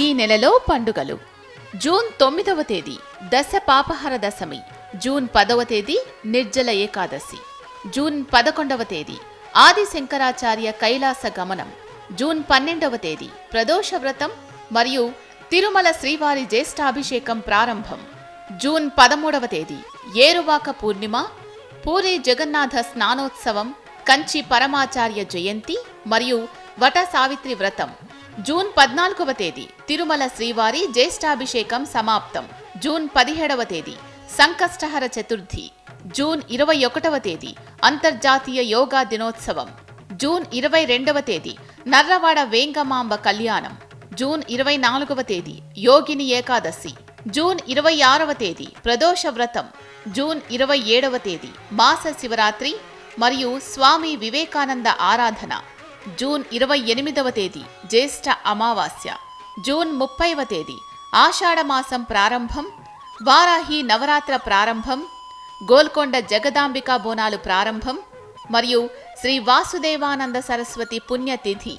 ఈ నెలలో పండుగలు. జూన్ తొమ్మిదవ తేదీ దశ పాపహర దశమి జూన్ పదవ తేదీ నిర్జల ఏకాదశి జూన్ పదకొండవ తేదీ ఆది శంకరాచార్య కైలాస గమనం జూన్ పన్నెండవ తేదీ ప్రదోష వ్రతం మరియు తిరుమల శ్రీవారి జ్యేష్ఠాభిషేకం ప్రారంభం. జూన్ పదమూడవ తేదీ ఏరువాక పూర్ణిమ పూరి జగన్నాథ స్నానోత్సవం కంచి పరమాచార్య జయంతి మరియు వట సావిత్రి వ్రతం. జూన్ పద్నాలుగవ తేదీ తిరుమల శ్రీవారి జ్యేష్ఠాభిషేకం సమాప్తం. జూన్ పదిహేడవ తేదీ సంకష్టహర చతుర్థి. జూన్ ఇరవై ఒకటవ తేదీ అంతర్జాతీయ యోగా దినోత్సవం. జూన్ ఇరవై రెండవ తేదీ నర్రవాడ వేంగమాంబ కళ్యాణం. జూన్ ఇరవై నాలుగవ తేదీ యోగిని ఏకాదశి. జూన్ ఇరవై ఆరవ తేదీ ప్రదోష వ్రతం. జూన్ ఇరవై ఏడవ తేదీ మాస శివరాత్రి మరియు స్వామి వివేకానంద ఆరాధన. జూన్ ఇరవై ఎనిమిదవ తేదీ జ్యేష్ఠ అమావాస్య. జూన్ ముప్పైవ తేదీ ఆషాఢమాసం ప్రారంభం వారాహి నవరాత్ర ప్రారంభం గోల్కొండ జగదాంబికా బోనాలు ప్రారంభం మరియు శ్రీ వాసుదేవానంద సరస్వతి పుణ్యతిథి.